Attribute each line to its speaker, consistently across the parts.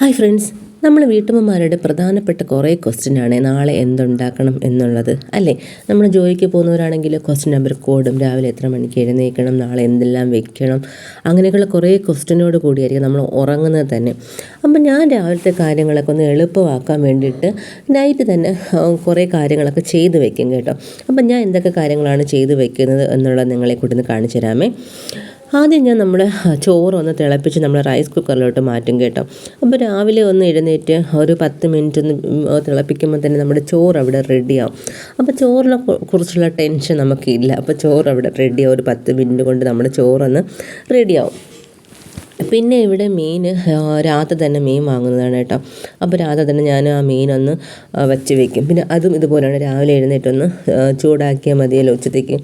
Speaker 1: Hi friends നമ്മൾ വീട്ടമ്മമാരുടെ പ്രധാനപ്പെട്ട കുറേ ക്വസ്റ്റ്യൻ ആണ്. നാളെ എന്തുണ്ടാക്കണം എന്നുള്ളത്. അല്ലേ? നമ്മൾ ജോലിക്ക് പോകുന്നവരാണെങ്കിൽ ക്വസ്റ്റ്യൻ നമ്പർ കോഡും രാവിലെ എത്ര മണിക്ക് എഴുന്നേൽക്കണം? നാളെ എന്തെല്ലാം വെക്കണം? അങ്ങനെയൊക്കെയുള്ള കുറേ ക്വസ്റ്റ്യനോട് കൂടിയായിരിക്കും നമ്മൾ ഉറങ്ങുന്നത് തന്നെ. അപ്പം ഞാൻ രാവിലത്തെ കാര്യങ്ങളൊക്കെ ഒന്ന് എളുപ്പമാക്കാൻ വേണ്ടിയിട്ട് നൈറ്റ് തന്നെ കുറേ കാര്യങ്ങളൊക്കെ ചെയ്തു വെക്കും കേട്ടോ. അപ്പം ഞാൻ എന്തൊക്കെ കാര്യങ്ങളാണ് ചെയ്തു വെക്കുന്നത് എന്നുള്ളത് നിങ്ങളെ കൂടി കാണിച്ചു തരാമേ. ആദ്യം ഞാൻ നമ്മുടെ ഒന്ന് തിളപ്പിച്ച് നമ്മൾ റൈസ് കുക്കറിലോട്ട് മാറ്റും കേട്ടോ. അപ്പോൾ രാവിലെ ഒന്ന് എഴുന്നേറ്റ് ഒരു പത്ത് മിനിറ്റ് ഒന്ന് തിളപ്പിക്കുമ്പോൾ തന്നെ നമ്മുടെ ചോറ് അവിടെ റെഡിയാവും അപ്പോൾ ചോറിനെ കുറിച്ചുള്ള ടെൻഷൻ നമുക്കില്ല. അപ്പോൾ ചോറ് അവിടെ റെഡിയാവും ഒരു പത്ത് മിനിറ്റ് കൊണ്ട് നമ്മുടെ ചോറൊന്ന് റെഡിയാവും പിന്നെ ഇവിടെ മീൻ രാത്രി തന്നെ മീൻ വാങ്ങുന്നതാണ് കേട്ടോ. അപ്പോൾ രാത്രി തന്നെ ഞാൻ ആ മീനൊന്ന് വെച്ച് വെക്കും. പിന്നെ അതും ഇതുപോലെയാണ് രാവിലെ എഴുന്നേറ്റൊന്ന് ചൂടാക്കിയാൽ മതിയല്ലോ ഉച്ചത്തേക്ക്.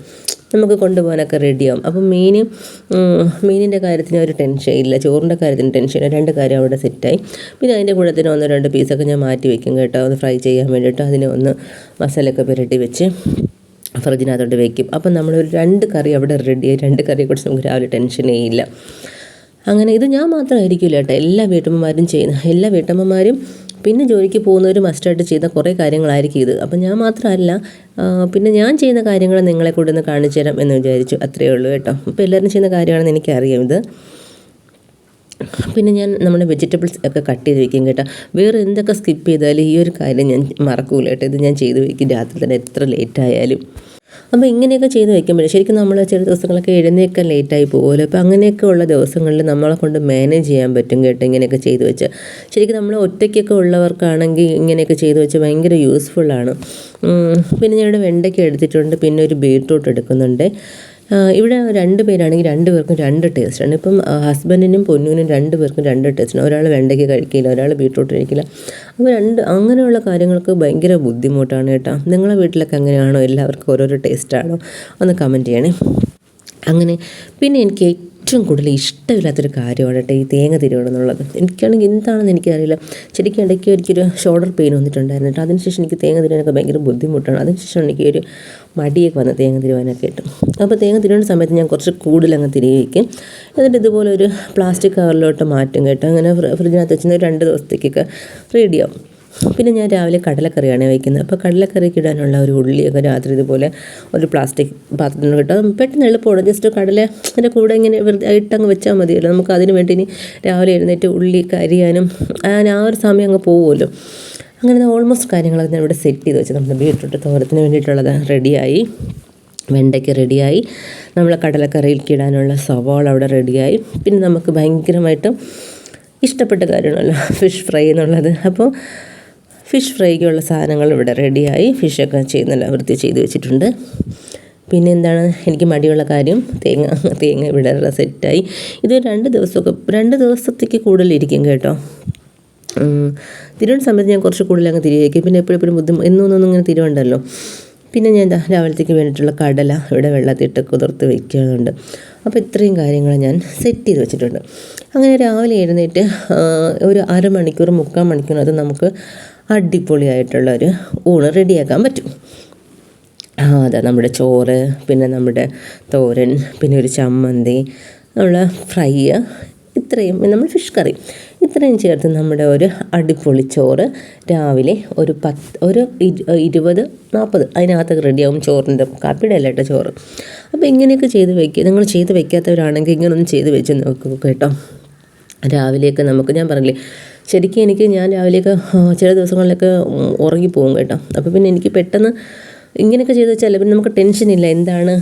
Speaker 1: നമുക്ക് കൊണ്ടുപോകാനൊക്കെ റെഡിയാവും അപ്പം മീൻ മീനിന്റെ കാര്യത്തിന് ഒരു ടെൻഷൻ ഇല്ല. ചോറിന്റെ കാര്യത്തിന് ടെൻഷൻ രണ്ട് കാര്യം അവിടെ സെറ്റായി പിന്നെ അതിന്റെ കൂടെ തന്നെ ഒന്ന് രണ്ട് പീസൊക്കെ ഞാൻ മാറ്റി വെക്കും കേട്ടോ. ഒന്ന് ഫ്രൈ ചെയ്യാൻ വേണ്ടിയിട്ട് അതിനെ ഒന്ന് മസാലയൊക്കെ പുരട്ടി വെച്ച് ഫ്രിഡ്ജിനകത്തോട്ട് വെക്കും. അപ്പം നമ്മളൊരു രണ്ട് കറി അവിടെ റെഡിയായി രണ്ട് കറിയെക്കുറിച്ച് നമുക്ക് രാവിലെ ടെൻഷനേ ഇല്ല. അങ്ങനെ ഇത് ഞാൻ മാത്രമായിരിക്കില്ല കേട്ടോ. എല്ലാ വീട്ടമ്മമാരും ചെയ്യുന്ന എല്ലാ വീട്ടമ്മമാരും പിന്നെ ജോലിക്ക് പോകുന്നവർ മസ്റ്റായിട്ട് ചെയ്ത കുറേ കാര്യങ്ങളായിരിക്കും ഇത്. അപ്പം ഞാൻ മാത്രമല്ല പിന്നെ ഞാൻ ചെയ്യുന്ന കാര്യങ്ങൾ നിങ്ങളെ കൂടെ ഒന്ന് കാണിച്ചു തരാം എന്ന് വിചാരിച്ചു. അത്രയേ ഉള്ളൂ കേട്ടോ. അപ്പോൾ എല്ലാവരും ചെയ്യുന്ന കാര്യമാണെന്ന് എനിക്കറിയാം ഇത്. പിന്നെ ഞാൻ നമ്മുടെ വെജിറ്റബിൾസ് ഒക്കെ കട്ട് ചെയ്ത് വെക്കും കേട്ടോ. വേറെ എന്തൊക്കെ സ്കിപ്പ് ചെയ്താലും ഈ ഒരു കാര്യം ഞാൻ മറക്കൂല കേട്ടോ. ഇത് ഞാൻ ചെയ്ത് വയ്ക്കും രാത്രി തന്നെ എത്ര ലേറ്റ് ആയാലും. അപ്പോൾ ഇങ്ങനെയൊക്കെ ചെയ്ത് വെക്കുമ്പോൾ ശരിക്കും നമ്മൾ ചില ദിവസങ്ങളൊക്കെ എഴുന്നേക്കാൻ ലേറ്റായി പോകുമല്ലോ അപ്പോൾ അങ്ങനെയൊക്കെ ഉള്ള ദിവസങ്ങളിൽ നമ്മളെ കൊണ്ട് മാനേജ് ചെയ്യാൻ പറ്റും കേട്ടോ ഇങ്ങനെയൊക്കെ ചെയ്തു വെച്ച്. ശരിക്കും നമ്മൾ ഒറ്റയ്ക്കൊക്കെ ഉള്ളവർക്കാണെങ്കിൽ ഇങ്ങനെയൊക്കെ ചെയ്ത് വെച്ച് ഭയങ്കര യൂസ്ഫുള്ളാണ് പിന്നെ ഞാനിവിടെ വെണ്ടയ്ക്ക എടുത്തിട്ടുണ്ട്. പിന്നെ ഒരു ബീട്രൂട്ട് എടുക്കുന്നുണ്ട്. ഇവിടെ രണ്ട് പേരാണെങ്കിൽ രണ്ട് പേർക്കും രണ്ട് ടേസ്റ്റാണ് ഇപ്പം ഹസ്ബൻഡിനും പൊന്നൂനും രണ്ട് പേർക്കും രണ്ട് ടേസ്റ്റാണ് ഒരാൾ വെണ്ടയ്ക്ക് കഴിക്കില്ല ഒരാൾ ബീട്രൂട്ട് കഴിക്കില്ല. അപ്പോൾ രണ്ട് അങ്ങനെയുള്ള കാര്യങ്ങൾക്ക് ഭയങ്കര ബുദ്ധിമുട്ടാണ് കേട്ടോ. നിങ്ങളുടെ വീട്ടിലൊക്കെ അങ്ങനെയാണോ? എല്ലാവർക്കും ഓരോരോ ടേസ്റ്റാണോ ഒന്ന് കമന്റ് ചെയ്യണേ. അങ്ങനെ പിന്നെ എനിക്ക് ഏറ്റവും കൂടുതൽ ഇഷ്ടമില്ലാത്തൊരു കാര്യമാണ് കേട്ടോ ഈ തേങ്ങ തിരുവണം എന്നുള്ളത് എനിക്കാണെങ്കിൽ എന്താണെന്ന് എനിക്കറിയില്ല. ശരിക്കും ഇടയ്ക്ക് എനിക്കൊരു ഷോൾഡർ പെയിൻ വന്നിട്ടുണ്ടായിരുന്നു കേട്ടോ. അതിനുശേഷം എനിക്ക് തേങ്ങ തിരുവാനൊക്കെ ഭയങ്കര ബുദ്ധിമുട്ടാണ്. അതിനുശേഷം എനിക്ക് ഒരു മടിയൊക്കെ വന്ന് തേങ്ങ തിരുവാനൊക്കെ ഇട്ടു അപ്പോൾ തേങ്ങ തിരുവുന്ന സമയത്ത് ഞാൻ കുറച്ച് കൂടുതൽ അങ്ങ് തിരികെ എന്നിട്ട് ഇതുപോലെ ഒരു പ്ലാസ്റ്റിക് കവറിലോട്ട് മാറ്റും കേട്ടോ. അങ്ങനെ ഫ്രിഡ്ജിനകത്ത് വെച്ചിരുന്ന രണ്ട് ദിവസത്തേക്കൊക്കെ റെഡിയാവും പിന്നെ ഞാൻ രാവിലെ കടലക്കറിയാണ് വയ്ക്കുന്നത്. അപ്പോൾ കടലക്കറിക്ക് ഇടാനുള്ള ഒരു ഉള്ളിയൊക്കെ രാത്രി ഇതുപോലെ ഒരു പ്ലാസ്റ്റിക് പാത്രത്തിൽ കിട്ടും പെട്ടെന്ന് എളുപ്പമാണ്. ജസ്റ്റ് കടല അതിന്റെ കൂടെ ഇങ്ങനെ വെറുതെ ഇട്ടങ്ങ് വെച്ചാൽ മതിയല്ലോ. നമുക്ക് അതിന് വേണ്ടി ഇനി രാവിലെ എഴുന്നേറ്റ് ഉള്ളി കരിയാനും ആ ഒരു സമയം അങ്ങ് പോകുമല്ലോ അങ്ങനെ ഓൾമോസ്റ്റ് കാര്യങ്ങളൊക്കെ ഞാൻ ഇവിടെ സെറ്റ് ചെയ്ത് വെച്ച് നമ്മുടെ ബീട്രൂട്ട് തോരത്തിന് വേണ്ടിയിട്ടുള്ളത് റെഡിയായി വെണ്ടയ്ക്ക് റെഡിയായി നമ്മൾ കടലക്കറിയിലേക്ക് ഇടാനുള്ള സവാള അവിടെ റെഡിയായി പിന്നെ നമുക്ക് ഭയങ്കരമായിട്ടും ഇഷ്ടപ്പെട്ട കാര്യമാണല്ലോ ഫിഷ് ഫ്രൈ എന്നുള്ളത്. അപ്പോൾ ഫിഷ് ഫ്രൈക്കുള്ള സാധനങ്ങൾ ഇവിടെ റെഡിയായി ഫിഷൊക്കെ ചെയ്യുന്നില്ല വൃത്തി ചെയ്ത് വെച്ചിട്ടുണ്ട്. പിന്നെ എന്താണ്? എനിക്ക് മടിയുള്ള കാര്യം തേങ്ങ തേങ്ങ ഇവിടെ സെറ്റായി. ഇത് രണ്ട് ദിവസമൊക്കെ രണ്ട് ദിവസത്തേക്ക് കൂടുതലിരിക്കും കേട്ടോ. തിരുവൻ സമയത്ത് ഞാൻ കുറച്ച് കൂടുതൽ അങ്ങ് തിരികെ പിന്നെ എപ്പോഴും ബുദ്ധിമുട്ട് എന്നൊന്നും ഇങ്ങനെ തിരുവണ്ടല്ലോ. പിന്നെ ഞാൻ എന്താ രാവിലത്തേക്ക് വേണ്ടിയിട്ടുള്ള കടല ഇവിടെ വെള്ളത്തിട്ട് കുതിർത്ത് വയ്ക്കുന്നുണ്ട് അപ്പോൾ ഇത്രയും കാര്യങ്ങൾ ഞാൻ സെറ്റ് ചെയ്ത് വെച്ചിട്ടുണ്ട്. അങ്ങനെ രാവിലെ എഴുന്നേറ്റ് ഒരു അരമണിക്കൂർ മുക്കാൽ മണിക്കൂർ അത് നമുക്ക് അടിപൊളിയായിട്ടുള്ള ഒരു ഊണ് റെഡിയാക്കാൻ പറ്റും. അതെ നമ്മുടെ ചോറ് പിന്നെ നമ്മുടെ തോരൻ പിന്നെ ഒരു ചമ്മന്തി നമ്മൾ ഫ്രൈ ഇത്രയും നമ്മൾ ഫിഷ് കറി. ഇത്രയും ചേർത്ത് നമ്മുടെ ഒരു അടിപൊളി ചോറ് രാവിലെ ഒരു പത്ത് ഒരു ഇരുപത് നാൽപ്പത് അതിനകത്ത് റെഡിയാവും ചോറിന്റെ കാപ്പിയുടെ അല്ല കേട്ടോ ചോറ്. അപ്പോൾ ഇങ്ങനെയൊക്കെ ചെയ്ത് വയ്ക്കുക നിങ്ങൾ ചെയ്ത് വെക്കാത്തവരാണെങ്കിൽ ഇങ്ങനൊന്നും ചെയ്ത് വെച്ച് നോക്കുക കേട്ടോ. രാവിലെയൊക്കെ നമുക്ക് ഞാൻ പറഞ്ഞില്ലേ ശരിക്കും എനിക്ക് ഞാൻ രാവിലെയൊക്കെ ചില ദിവസങ്ങളിലൊക്കെ ഉറങ്ങിപ്പോകും കേട്ടോ. അപ്പോൾ പിന്നെ എനിക്ക് പെട്ടെന്ന് ഇങ്ങനെയൊക്കെ ചെയ്ത് വെച്ചാൽ പിന്നെ നമുക്ക് ടെൻഷനില്ല എന്താണ്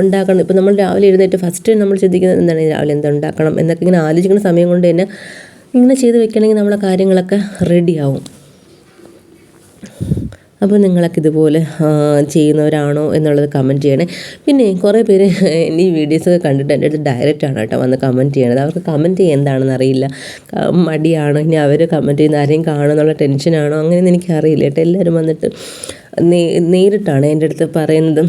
Speaker 1: ഉണ്ടാക്കണം? ഇപ്പോൾ നമ്മൾ രാവിലെ എഴുന്നേറ്റ് ഫസ്റ്റ് നമ്മൾ ചിന്തിക്കുന്നത് എന്താണ്? രാവിലെ എന്താ ഉണ്ടാക്കണം? എന്നൊക്കെ ഇങ്ങനെ ആലോചിക്കുന്ന സമയം കൊണ്ട് തന്നെ ഇങ്ങനെ ചെയ്ത് വെക്കണമെങ്കിൽ നമ്മളെ കാര്യങ്ങളൊക്കെ റെഡിയാവും അപ്പോൾ നിങ്ങളൊക്കെ ഇതുപോലെ ചെയ്യുന്നവരാണോ എന്നുള്ളത് കമന്റ് ചെയ്യണേ. പിന്നെ കുറേ പേര് ഈ വീഡിയോസൊക്കെ കണ്ടിട്ട് എന്റെ അടുത്ത് ഡയറക്റ്റ് ആണ് കേട്ടോ വന്ന് കമന്റ് ചെയ്യണത്. അവർക്ക് കമന്റ് ചെയ്യാൻ എന്താണെന്ന് അറിയില്ല. മടിയാണോ. ഇനി അവർ കമന്റ് ചെയ്യുന്ന ആരെയും കാണുമെന്നുള്ള ടെൻഷനാണോ അങ്ങനെയൊന്നും എനിക്കറിയില്ല കേട്ടോ. എല്ലാവരും വന്നിട്ട് നേരിട്ടാണ് എന്റെ അടുത്ത് പറയുന്നത്.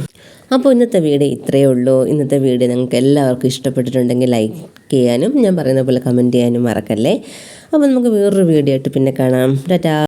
Speaker 1: അപ്പോൾ ഇന്നത്തെ വീഡിയോ ഇത്രയേ ഉള്ളൂ. ഇന്നത്തെ വീഡിയോ നിങ്ങൾക്ക് എല്ലാവർക്കും ഇഷ്ടപ്പെട്ടിട്ടുണ്ടെങ്കിൽ ലൈക്ക് ചെയ്യാനും ഞാൻ പറയുന്ന പോലെ കമന്റ് ചെയ്യാനും മറക്കല്ലേ. അപ്പോൾ നമുക്ക് വേറൊരു വീഡിയോ ആയിട്ട് പിന്നെ കാണാം. ടാറ്റാ.